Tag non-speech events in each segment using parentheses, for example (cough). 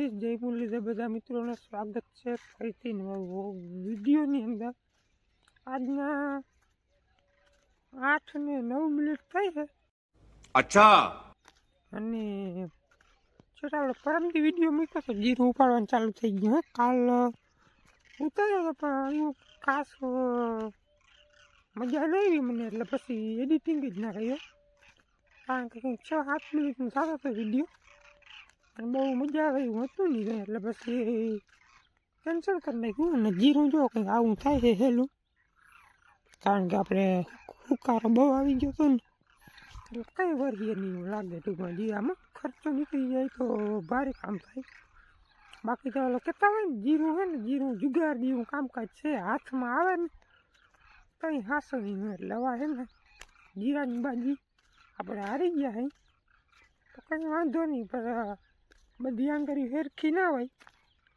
દ્વારકાધીશ જય મુરલીધર બધા મિત્રોને સ્વાગત છે ફરીથી નવા વિડીયોની અંદર. આજના આઠ ને નવ મિનિટ થઈ છે. અચ્છા. અને છેટા આપણે પરમથી વીડિયો મૂક્યો તો જીરું ઉપાડવાનું ચાલુ થઈ ગયું કાલ ઉતાર્યો હતો પણ એવું ખાસ મજા નહીં આવી મને એટલે પછી એડિટિંગ જ ના રહ્યો કારણ કે છ આઠ મિનિટનો સારો હતો વીડિયો. બહુ મજા આવે એવું હતું નહીં એટલે પછી કેન્સલ કરી નાખ્યું અને જીરું જો કંઈક આવું થાય છે હેલું. કારણ કે આપણે હુકારો બહુ આવી ગયો હતો ને. એટલે કાંઈ વરીએ નહીં લાગે ટૂંકમાં જીરામાં ખર્ચો નીકળી જાય તો ભારે કામ થાય. બાકી તો કહેતા હોય ને, જીરું હોય ને, જીરું જુગાર જેવું કામકાજ છે, હાથમાં આવે ને, કંઈ હાસો નહીં એટલે છે ને, જીરાની બાજી આપણે હારી ગયા હે. તો કંઈ વાંધો નહીં, પણ બધી આંગળી હેરખી ના હોય.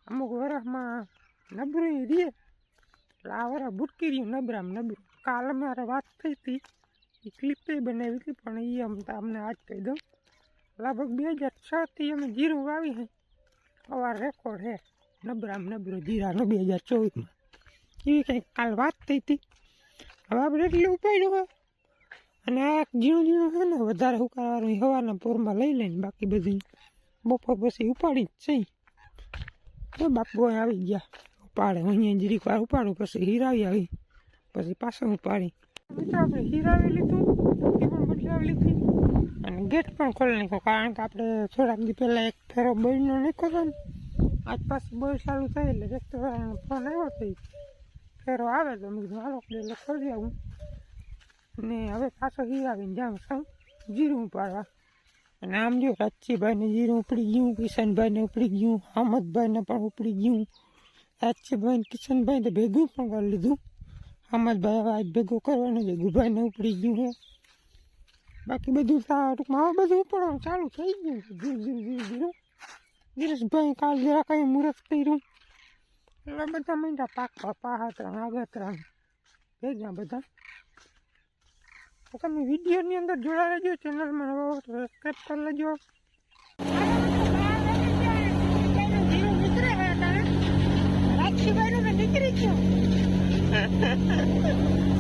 અમુક વરસમાં નબરું રહે એટલે આ વરસ ભૂટકી રહ્યું નબરામ નબરું કાલ અમારે વાત થઈ હતી. એ ક્લિપે બનાવી હતી, પણ એ અમ તમને આજ કહી દઉં. લગભગ બે હજાર છથી અમે જીરું વાવી છે અવાર રેકોર્ડ હે. નબરામ નબરો જીરાનો બે હજાર ચોવીસમાં. એવી કંઈક કાલ વાત થઈ હતી. હવે આપણે એટલે ઉપાડ્યું હોય. અને આ ઝીણું ઝીણું છે ને, વધારે ઉકાળવાનું હવાના પોરમાં લઈ લઈને બાકી બધું. બપોર પછી ઉપાડી જ છે. બાપુ આવી ગયા. ઉપાડે, અહીંયા જરીક વાર ઉપાડું, પછી હીરાવી આવી, પછી પાછું ઉપાડી. મિત્રો, આપણે હીરાવી લીધું એ પણ બદલાવી લીધી. અને ગેટ પણ ખોલી નાખ્યો, કારણ કે આપણે થોડાક દી પહેલાં એક ફેરો બળીનો નાખ્યો હતો ને, આજ પાછું બળ ચાલુ થાય એટલે રેસ્ટોરન્ટ ફોન આવ્યો હતો ફેરો આવે તો મેં કીધું, હાલો એટલે ખોલી આવું. ને હવે પાછો હીરાવીને જાઉં છું, જીરું ઉપાડવા. અને આમ જો રાજ્યભાઈને જીરું ઉપડી ગયું, કિશનભાઈને ઉપડી ગયું હમદભાઈને પણ ઉપડી ગયું. રાજજીભાઈને કિશનભાઈ તો ભેગું પણ કરી લીધું. હમદભાઈ હવે આજ ભેગું કરવાનું છે ઉપડી ગયું હે બાકી બધું ટૂંકમાં હવે બધું ઉપડવાનું ચાલુ થઈ ગયું છે, ધીરે ધીરે ધીરે ધીરે. ધીરજભાઈ કાલ જરા કંઈ મુહૂર્ત કર્યું. એટલે બધા માંડ્યા પાકવા આગળ ત્રણ ભેગા બધા. તો તમે વિડીયોની અંદર જોડા રહેજો ચેનલમાં નવા હો તો સબસ્ક્રાઈબ કરી લેજો. નીકળી ગયો (laughs)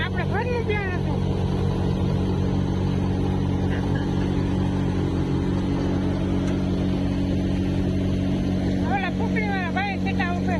આપણે ઘરનું બિયારણ હતું ઓલા ફૂકડી વાળા ભાઈ કેટલા ઉપર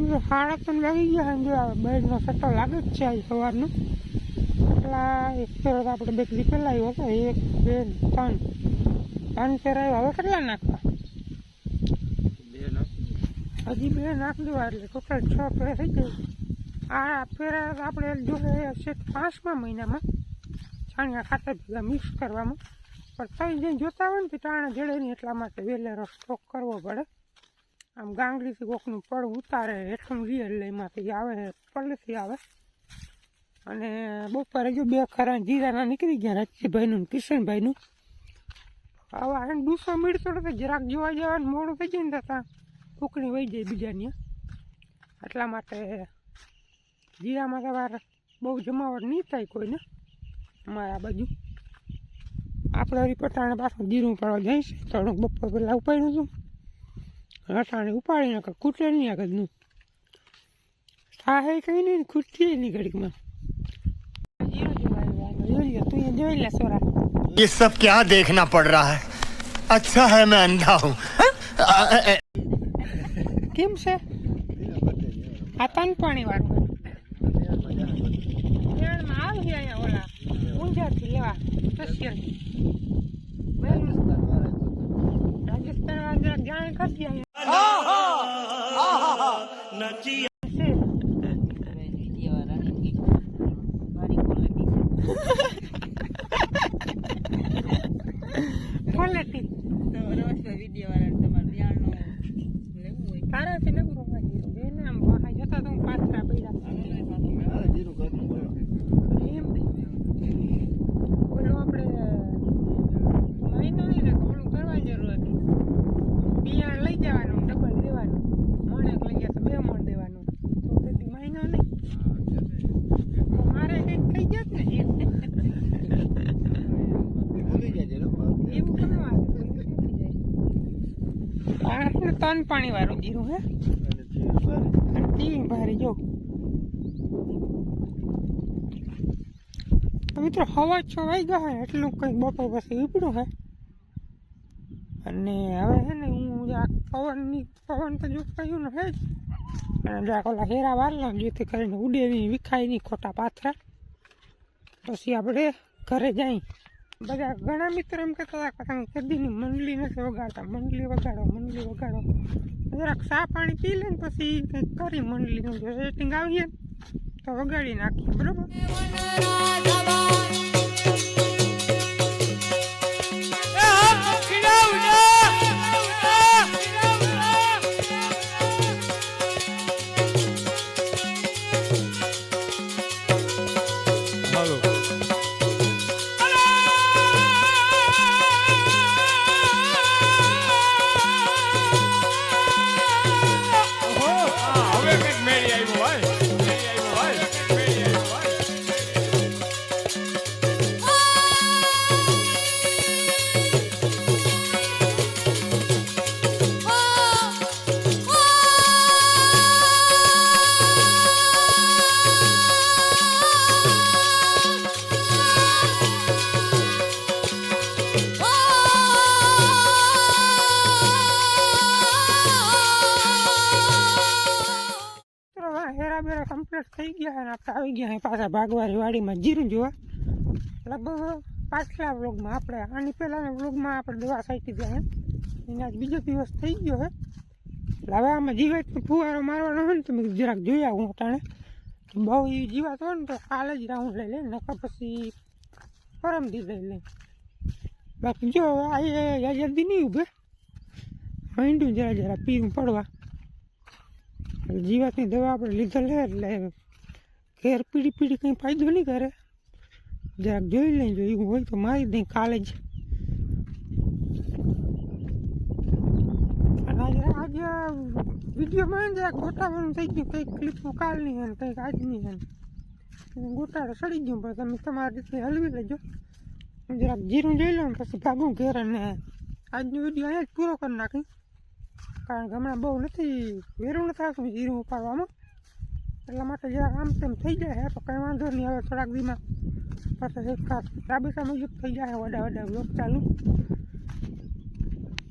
તો સાડા ત્રણ વાગી ગયા છે. જો આ બેડનો સટ્ટો લાગે જ છે સવારનો. એટલા એક ફેરો આપણે બે દી પહેલાં આવ્યો હતો, એક, બે, ત્રણ. ત્રણ ફેરા હવે કેટલા નાખવા? હજી બે નાખ દેવા એટલે ટોટલ છ ફેર થઈ ગઈ. આ ફેરા આપણે જોઈએ છે પાંચમા મહિનામાં છાણિયા ખાતર ભેગા મિક્સ કરવામાં. પણ ત્યાં જઈને જોતા હોય ને તો ટાણા જડે એટલા માટે વેલેરો સ્ટોક કરવો પડે. આમ ગાંગડીથી કોકનું પડ ઉતારે હેઠું લઈએ એટલે એમાંથી આવે, પલ્લેથી આવે. અને બપોરે જો બે ખરા જીરાના નીકળી ગયા, રાજજીભાઈનું ને કિશનભાઈનું. હવે આને ડૂસો મીડતો તો જરાક જોવા જવાનું મોડું થઈ જાય ને ત્યાં ફૂકણી વહી જાય બીજાની એટલા માટે જીરામાં તમારે બહુ જમાવટ નહીં થાય કોઈને, અમારા બાજુ. આપણે પટાણે પાછું જીરું પાડવા જઈશ. થોડુંક બપોર પહેલાં ઉપાડ્યું હતું. અટાણે ઉપાડી નાખે ખૂટે નહીં આગળનું થાય કંઈ નહીં ખૂટતી નહીં ઘડીકમાં જીરું જોવા આવ્યા. જોઈ લે તું એ જોઈ લે સોરા ये सब क्या देखना पड़ रहा है अच्छा है मैं अंधा हूँ કેમ છે આ તન પાણી વાળું માં આવી અહીંયા ઓલા ઊંઝાથી લેવા સ્પેશિયલ રાજસ્થાન વાળા જરાક જાણ કરજે અહીંયા છે. ક્વોલિટી તારાથી નબળું વાગી રહ્યું. એને આમ વાહા જતા તો હું પાથરા પડ્યા એમ ઓલું આપણે મહિનો નહીં ને તો ઓલું કરવા જરૂર હતી બિયારણ લઈ જવાનું ડબલ દેવાનું મણ એક લઈ ગયા તો બે મણ દેવાનું તો તેથી મહિનો નહીં તો મારે કંઈક થઈ જાત ને એમ એવું તમે વાત કરો, એવું શું થઈ જાય આ તન પાણી વાળું જીરું હે? ટીવી ભારે જો. મિત્રો, હવા છવાઈ વાઈ ગયા હોય એટલું કંઈક બપોર પછી ઉપડ્યું હે. અને હવે છે ને, હું જરાક પવનની, પવન તો જો કહ્યું ને હે જ. અને જરાક ઓલા હેરા વાર લઉં જેથી કરીને ઉડે નહીં વિખાય નહીં ખોટા પાથરા. પછી આપણે ઘરે જઈ બધા ઘણા મિત્રો એમ કહેતા હતા કે તમે મંડલી નથી વગાડતા. મંડલી વગાડો મંડલી વગાડો. જરાક સા પાણી પી લે ને પછી કંઈક કરી મંડલીનું જો રેટિંગ આવીએ તો વગાડી નાખીએ, બરોબર? કમ્પ્લીટ થઈ ગયા અને આપણે આવી ગયા પાછા ભાગવારી વાડીમાં. જીરું જોવા. લગભગ પાછલા વ્લોગમાં આપણે, આની પહેલાંના વ્લોગમાં આપણે દવા સાચી ગયા એના જ બીજો દિવસ થઈ ગયો હે. હવે આમાં જીવાતનો ફુવારો મારવાનો હોય ને તો મેં જરાક જોઈ આવું અટાણે. બહુ એ જીવાત હોય ને તો કાલે જ રાઉન્ડ લઈ લે, નકર પછી પરમથી લઈ લે. બાકી જો હવે આ જલ્દી નહીં ઊભે. માંડ્યું જરા જરા પીવું પડવા. જીવાતની દવા આપણે લીધેલ છે એટલે ઘેર પીડી પીડી કંઈ ફાયદો નહીં કરે. જરાક જોઈ લઈ જો એવું હોય તો મારી દઈ કાલે જ. આજે આજે વિડીયોમાં જરાક ગોટાવાનું થઈ ગયું, કંઈક ક્લિપનું કાલની હે ને કંઈક આજની હે ને. ગોટાળો સડી ગયું, પણ તમે તમારી રીતે હલવી લેજો. હું જરાક જીરું જોઈ લઉં પછી ભાગું ઘેર અને આજનો વીડિયો અહીંયા જ પૂરો કરી નાખી કારણ કે હમણાં બહુ નથી વેરું નથી આવતું જીરું ઉપાડવામાં. એટલા માટે જરાક આમ તેમ થઈ જાય તો કંઈ વાંધો નહીં. હવે થોડાક દીમાં પાછા રાબેતા મુજબ થઈ જાય વડા વડા બ્લોક ચાલુ.